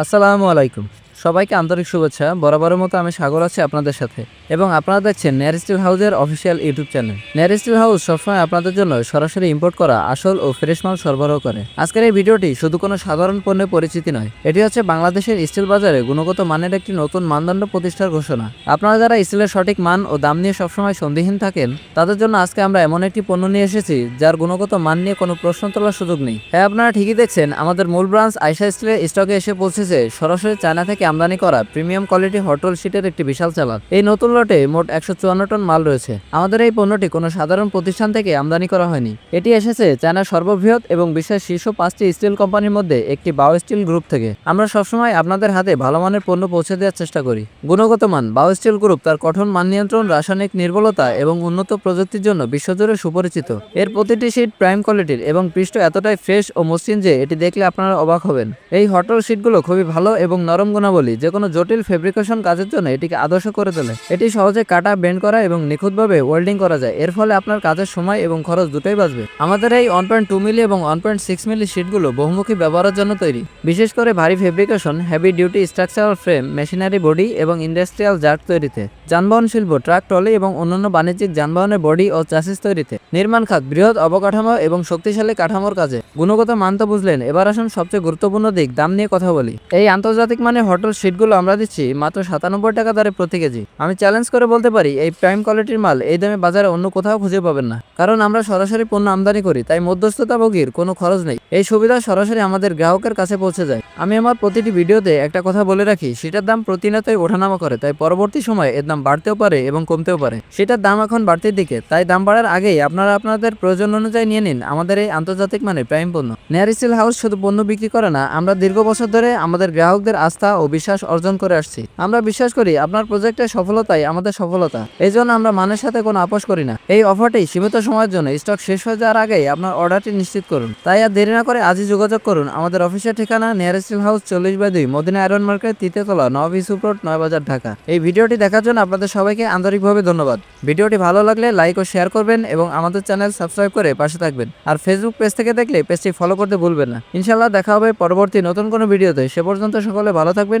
আসসালামু আলাইকুম। সবাইকে আন্তরিক শুভেচ্ছা। বরাবরের মতো আমি সাগর আছি আপনাদের সাথে। এবং আপনারা দেখছেন নেয়ার স্টিল হাউসের official YouTube channel near steel house সবসময় আপনাদের জন্য সরাসরি ইম্পোর্ট করা আসল ও ফ্রেশ মাল সরবরাহ করে। আজকের এই ভিডিওটি শুধু কোনো সাধারণ পণ্যের পরিচিতি নয়। এটি হচ্ছে বাংলাদেশের স্টিল বাজারে গুণগত মানের একটি নতুন মানদণ্ড প্রতিষ্ঠার ঘোষণা। আপনারা যারা স্টিলের সঠিক মান ও দাম নিয়ে সবসময় সন্দেহীন থাকেন, তাদের জন্য আজকে আমরা এমন একটি পণ্য নিয়ে এসেছি, যার গুণগত মান নিয়ে কোনো প্রশ্ন তোলার সুযোগ নেই। হ্যাঁ আপনারা ঠিকই দেখছেন, আমাদের মূল ব্রাঞ্চ আইসা স্টিলের স্টকে এসে পৌঁছেছে। সরাসরি চায়না থেকে আমদানি করা প্রিমিয়াম কোয়ালিটি হটল শিটের একটি বিশাল চালান। এই নতুন লটে মোট একশো চুয়ান্ন টন মাল রয়েছে। আমাদের এই পণ্যটি কোনো সাধারণ প্রতিষ্ঠান থেকে আমদানি করা হয়নি। এটি এসেছে চায়নার সর্ববৃহৎ এবং বিশ্বের শীর্ষ পাঁচটি স্টিল কোম্পানির মধ্যে একটি বাও স্টিল গ্রুপ থেকে। আমরা সবসময় আপনাদের হাতে ভালো মানের পণ্য পৌঁছে দেওয়ার চেষ্টা করি। গুণগত মান বাও স্টিল গ্রুপ তার কঠোর মান নিয়ন্ত্রণ, রাসায়নিক নির্বলতা এবং উন্নত প্রযুক্তির জন্য বিশ্বজুড়ে সুপরিচিত। এর প্রতিটি শীট প্রাইম কোয়ালিটির এবং পৃষ্ঠ এতটাই ফ্রেশ ও মসৃণ যে এটি দেখলে আপনারা অবাক হবেন। এই হটল শিটগুলো খুবই ভালো এবং নরম গুণাবলী যে কোনো জটিল ফেব্রিকেশন কাজের জন্য এটিকে আদর্শ করে তোলে। এটি সহজে কাটা বেন্ড করা এবং নিখুঁতভাবে ওয়েল্ডিং করা যায়। এর ফলে আপনার কাজের সময় এবং খরচ দুটোই বাঁচবে। আমাদের এই ওয়ান পয়েন্ট টু মিলি এবং ওয়ান পয়েন্ট সিক্স মিলি শিটগুলো বহুমুখী ব্যবহারের জন্য তৈরি। বিশেষ করে ভারী fabrication heavy duty structural frame machinery body এবং ইন্ডাস্ট্রিয়াল জার্ক তৈরিতে, যানবাহন শিল্প ট্রাক ট্রলি এবং অন্যান্য বাণিজ্যিক যানবাহনের বডি ও চাষিস তৈরিতে, নির্মাণ খাত, বৃহৎ অবকাঠামো এবং শক্তিশালী কাঠামোর কাজে। গুণগত মান তো বুঝলেন, এবার আসুন সবচেয়ে গুরুত্বপূর্ণ দিক, দাম নিয়ে কথা বলি। এই আন্তর্জাতিক মানের হোটেল শিটগুলো আমরা দিচ্ছি মাত্র সাতানব্বই টাকা দরে প্রতি কেজি। আমি চ্যালেঞ্জ করে বলতে পারি, এই প্রাইম কোয়ালিটির মাল এই দামে বাজারে অন্য কোথাও খুঁজে পাবেন না। কারণ আমরা সরাসরি পণ্য আমদানি করি, তাই মধ্যস্থতাভোগীর কোনো খরচ নেই। এই সুবিধা সরাসরি আমাদের গ্রাহকের কাছে পৌঁছে যায়। আমি আমার প্রতিটি ভিডিওতে একটা কথা বলে রাখি, সেটার দাম প্রতিনিয়তই ওঠানামা করে, তাই পরবর্তী সময়ে এর দাম বাড়তেও পারে এবং কমতেও পারে। সেটার দাম এখন বাড়তির দিকে, তাই দাম বাড়ার আগেই আপনারা আপনাদের প্রয়োজন অনুযায়ী নিয়ে নিন আমাদের এই আন্তর্জাতিক মানের প্রাইম পণ্য। নেয়ার স্টিল হাউস শুধু পণ্য বিক্রি করে না, আমরা দীর্ঘ বছর ধরে আমাদের গ্রাহকদের আস্থা ও বিশ্বাস অর্জন করে আসছি। আমরা বিশ্বাস করি আপনার প্রজেক্টের সফলতাই আমাদের সফলতা। এই জন্য আমরা মানের সাথে কোনো আপোষ করি না। এই অফারটি সীমিত সময়ের জন্য স্টক শেষ হয়ে যাওয়ার আগেই আপনার অর্ডারটি নিশ্চিত করুন। তাই আর দেরি না করে আজই যোগাযোগ করুন আমাদের অফিসের ঠিকানা নিয়ার স্টিল হাউস চল্লিশ বাই দুই মদিনা আয়রন মার্কেট তৃতীয়তলা নব ইসুপ রোড নয় বাজার ঢাকা। এই ভিডিওটি দেখার জন্য আপনাদের সবাইকে আন্তরিকভাবে ধন্যবাদ। ভিডিওটি ভালো লাগলে লাইক ও শেয়ার করবেন এবং আমাদের চ্যানেল সাবস্ক্রাইব করে পাশে থাকবেন। আর ফেসবুক পেজ থেকে দেখলে পেজটি ফলো করতে ভুলবেন না। ইনশাল্লাহ দেখা হবে পরবর্তী নতুন কোনো ভিডিওতে। সে পর্যন্ত সকলে ভালো থাকবেন